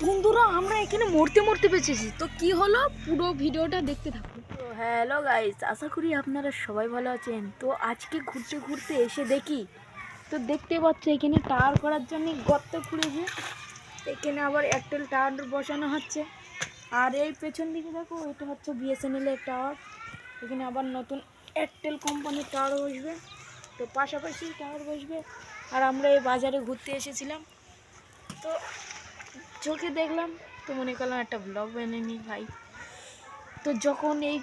বন্ধুরা, আমরা এখানে মরতে মরতে বেঁচেছি তো কি হলো? পুরো ভিডিওটা দেখতে থাকুন তো হ্যালো গাইস আশা করি আপনারা সবাই ভালো আছেন। তো আজকে ঘুরতে ঘুরতে এসে দেখি। তো দেখতে পাচ্ছ এখানে টাওয়ার করার জন্য গর্ত খুঁড়েছে। এখানে আবার এয়ারটেল টাওয়ার বসানো হচ্ছে। আর এই পেছন দিকে দেখো, এটা হচ্ছে বিএসএনএল এর টাওয়ার এখানে আবার নতুন এয়ারটেল কোম্পানির টাওয়ার বসবে। তো পাশাপাশি টাওয়ার বসবে। আর আমরা এই বাজারে ঘুরতে এসেছিলাম। তো চোখে দেখলাম, তো মনে করলাম একটা ব্লগ বানিয়ে নিই, ভাই। তো যখন এই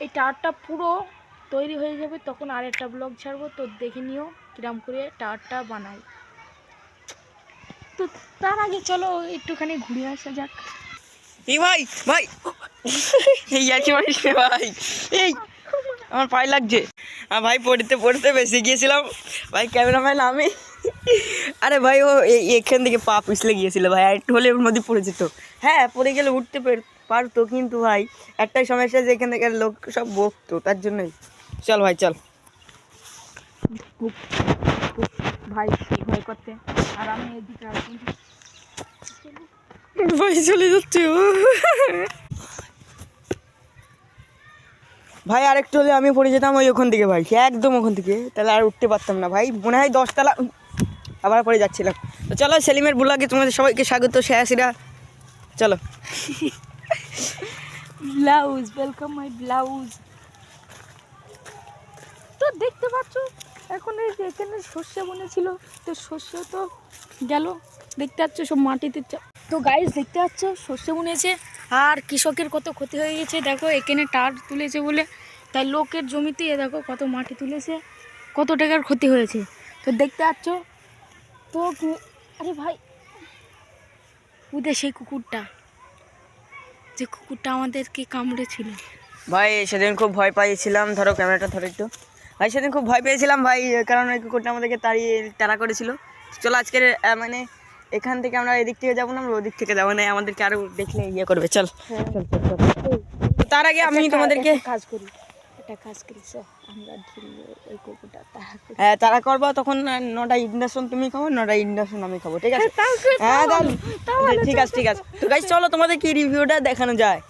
এই টাওয়ারটা পুরো তৈরি হয়ে যাবে, তখন আর একটা ব্লগ ছাড়বো, তো দেখে নিও কিরাম করে টাওয়ারটা বানাই। তো তার আগে চলো, একটুখানি ঘুরে আসা যাক। এই ভাই ভাই। এই রে ভাই। এই, আমার পায়ে লাগছে। আর ভাই পড়তে পড়তে বেশি গিয়েছিলাম। ভাই, ক্যামেরাম্যান আমি। আরে ভাই ও এখান থেকে পা পিছলে গিয়েছিল ভাই একটু হলে ওর মধ্যে পড়ে যেত। হ্যাঁ পড়ে গেলে উঠতে পের- পারতো কিন্তু ভাই একটাই সমস্যা যে এখান থেকে লোক সব বকতো তার জন্যই। চল ভাই চল। ভাই ভয় করতে আর আমি এদিকে ভাই চলে যাচ্ছে ভাই আরেকটু হলে আমি পড়ে যেতাম ওই ওখান থেকে ভাই একদম ওখান থেকে। তাহলে আর উঠতে পারতাম না ভাই। মনে হয় দশতলা আবার পরে যাচ্ছিলাম। তো চলো, সেলিমের বুলাকে তোমাদের সবাইকে স্বাগত শেয়াসিরা চলো। ব্লাউজ ওয়েলকাম মাই ব্লাউজ তো দেখতে পাচ্ছ, এখন এই যে এখানে শস্য বনেছিল, তো শস্য তো গেল। দেখতে পাচ্ছ, সব মাটিতে তো গাইস দেখতে পাচ্ছ শস্য বুনেছে। আর কৃষকের কত ক্ষতি হয়ে গেছে, দেখো, এখানে টার তুলেছে বলে। তাই লোকের জমিতে দেখো, কত মাটি তুলেছে, কত টাকার ক্ষতি হয়েছে। তো দেখতে পাচ্ছ তো আরে ভাই উদে সেই কুকুরটা যে কুকুরটা আমাদেরকে কামড়েছিল। ভাই সেদিন খুব ভয় পাইছিলাম ধরো ক্যামেরাটা ধরো একটু। ভাই সেদিন খুব ভয় পেয়েছিলাম ভাই কারণ ওই কুকুরটা আমাদেরকে তাড়িয়ে তাড়া করেছিল। চলো আজকের মানে এখান থেকে আমরা এদিক থেকে যাব না আমরা ওদিক থেকে যাব না আমাদেরকে আরও দেখলে ইয়ে করবে চল। তো তার আগে আমি তোমাদেরকে কাজ করি। একটা কাজ করি আমরা ওই কুকুরটা হ্যাঁ তারা করব তখন নটা ইন্ডাকশন তুমি খাব নটা ইন্ডাকশন আমি খাব ঠিক আছে? হ্যাঁ ঠিক আছে ঠিক আছে। তো গাইজ চলো তোমাদের কি রিভিউটা দেখানো যায়?